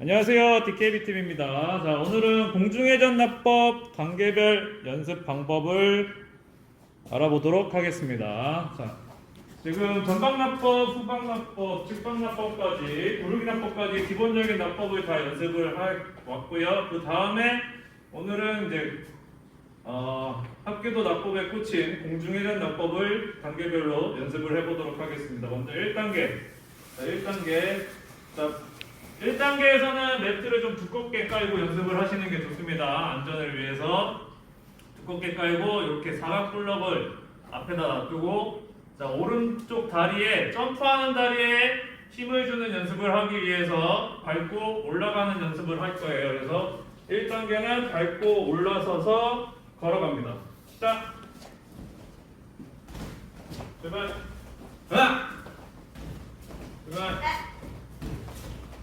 안녕하세요. DKBTV입니다. 자, 오늘은 공중회전 납법 단계별 연습 방법을 알아보도록 하겠습니다. 자, 지금 전방 납법, 후방 납법, 측방 납법까지, 구르기 납법까지 기본적인 납법을 다 연습을 해 왔고요. 그 다음에 오늘은 이제 어, 학교도 납법에 꽂힌 공중회전 납법을 단계별로 연습을 해보도록 하겠습니다. 먼저 1단계. 자, 1단계. 자, 1단계에서는 매트를 좀 두껍게 깔고 연습을 하시는 게 좋습니다. 안전을 위해서 두껍게 깔고 이렇게 사각 블럭을 앞에다 놔두고 자 오른쪽 다리에 점프하는 다리에 힘을 주는 연습을 하기 위해서 밟고 올라가는 연습을 할 거예요. 그래서 1단계는 밟고 올라서서 걸어갑니다. 시작. 제발. 하나. 제발.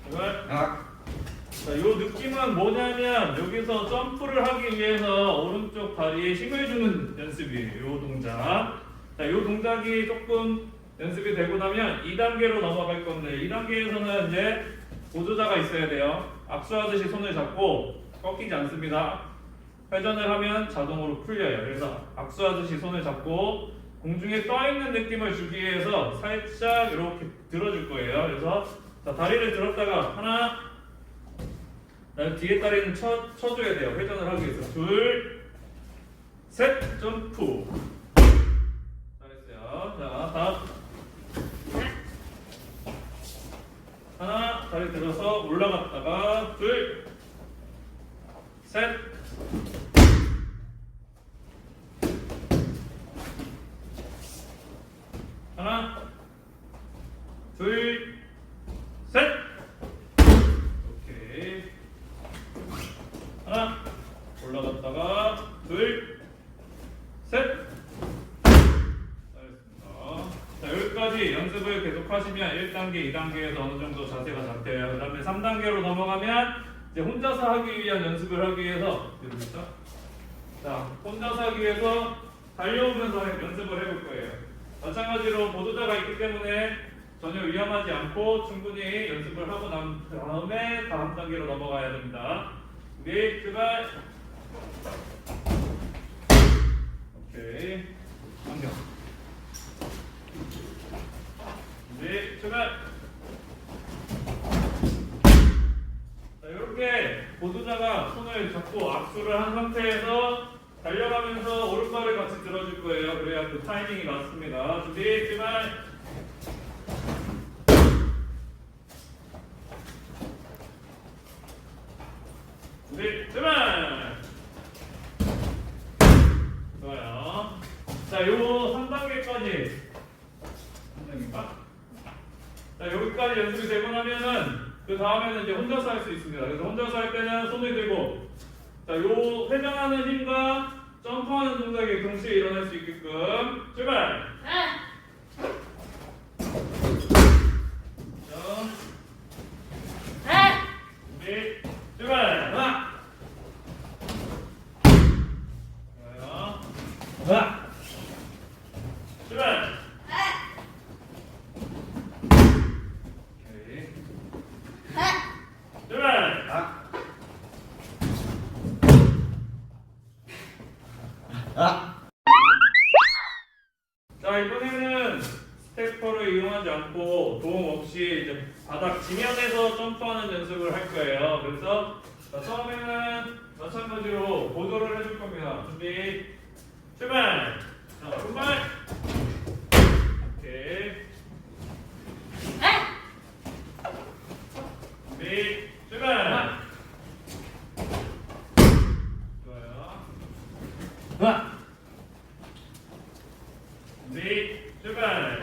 제발. 자, 요 느낌은 뭐냐면 여기서 점프를 하기 위해서 오른쪽 다리에 힘을 주는 연습이에요. 요 동작. 자, 요 동작이 조금 연습이 되고 나면 2단계로 넘어갈 건데 2단계에서는 이제 보조자가 있어야 돼요. 악수하듯이 손을 잡고 꺾이지 않습니다. 회전을 하면 자동으로 풀려요. 그래서 악수하듯이 손을 잡고 공중에 떠 있는 느낌을 주기 위해서 살짝 이렇게 들어줄 거예요. 그래서 자, 다리를 들었다가 하나, 나 뒤에 다리는 쳐, 쳐줘야 돼요. 회전을 하기 위해서. 둘, 셋, 점프. 잘했어요. 자, 다음. 하나, 다리 들어서 올라갔다가, 둘, 셋, 하나, 둘, 셋. 오케이. 하나 둘, 셋. 잘했습니다. 자 여기까지 연습을 계속 하시면 1단계, 2단계에서 어느 정도 자세가 잡혀요. 그 다음에 3단계로 넘어가면 이제 혼자서 하기 위한 연습을 하기 위해서 있죠? 자 혼자서 하기 위해서 달려오면서 연습을 해볼 거예요. 마찬가지로 보조자가 있기 때문에 전혀 위험하지 않고 충분히 연습을 하고 난 다음에 다음 단계로 넘어가야 됩니다. 준비 출발. 오케이. 안경. 준비 출발. 자 이렇게 보조자가 손을 잡고 악수를 한 상태에서 달려가면서 오른발을 같이 들어줄 거예요. 그래야 그 타이밍이 맞습니다. 준비 출발. 준비 출발! 좋아요. 자, 요 3단계까지 3단계인가? 자, 여기까지 연습이 되고 나면은 그 다음에는 이제 혼자서 할 수 있습니다. 그래서 혼자서 할 때는 손을 들고 자, 요 회전하는 힘과 점프하는 동작이 동시에 일어날 수 있게끔 출발! 자, 준비 출발! 하나. 하나 출발! 오케이. 출발! 자 이번에는 스테퍼를 이용하지 않고 도움 없이 이제 바닥 지면에서 점프하는 연습을 할 거예요. 그래서 자, 처음에는 마찬가지로 보조를 해줄 겁니다. 준비 출발. 자 출발. 오케이. 준비 출발. 좋아요. 하나. 준비 출발.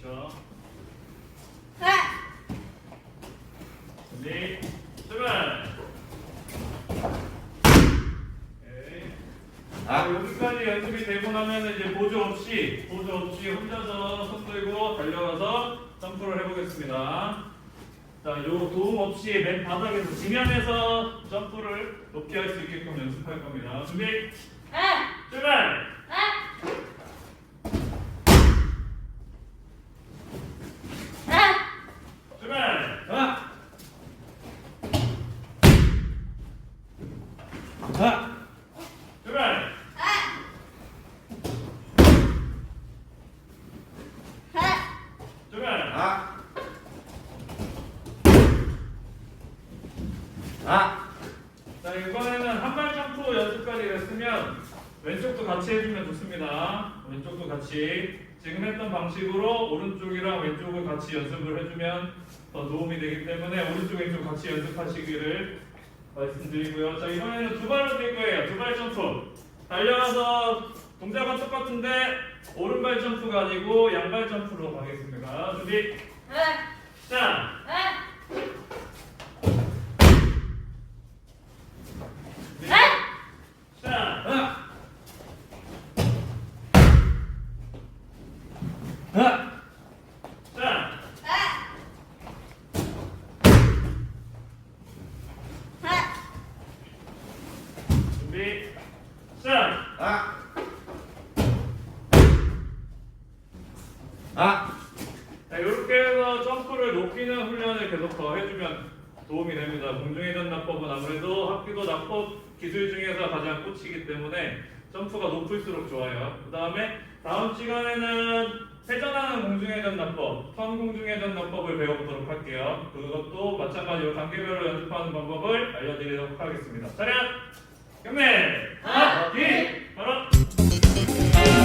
그렇죠. 준비 출발. 오케이. 아, 여기까지 연습이 되고 나면 이제 보조 없이 보조 없이 혼자서 손 들고 달려가서 점프를 해보겠습니다. 자, 요 도움 없이 맨 바닥에서 지면에서 점프를 높게 할 수 있게끔 연습할 겁니다. 준비 출발. 출발! 하나, 출발. 아. 아. 아. 자 이번에는 한발 점프 연습까지 했으면 왼쪽도 같이 해주면 좋습니다. 왼쪽도 같이. 지금 했던 방식으로 오른쪽이랑 왼쪽을 같이 연습을 해주면 더 도움이 되기 때문에 오른쪽 왼쪽 같이 연습하시기를 말씀드리고요. 자 이번에는 두 발로 뛸 거예요. 두 발 점프. 달려가서 동작은 똑같은데 오른발 점프가 아니고 양발 점프로 가겠습니다. 준비. 자. 준비. 자. 아, 아, 자. 준비. 자. 아, 아, 자, 이렇게 해서 점프를 높이는 훈련을 계속 더 해주면 도움이 됩니다. 공중회전 납법은 아무래도 학교도 납법 기술 중에서 가장 꽃이기 때문에 점프가 높을수록 좋아요. 그 다음에 다음 시간에는 회전하는 공중회전 납법, 턴 공중회전 납법을 배워보도록 할게요. 그것도 마찬가지로 단계별로 연습하는 방법을 알려드리도록 하겠습니다. 차렷! 경례! 하나, 둘, 바로!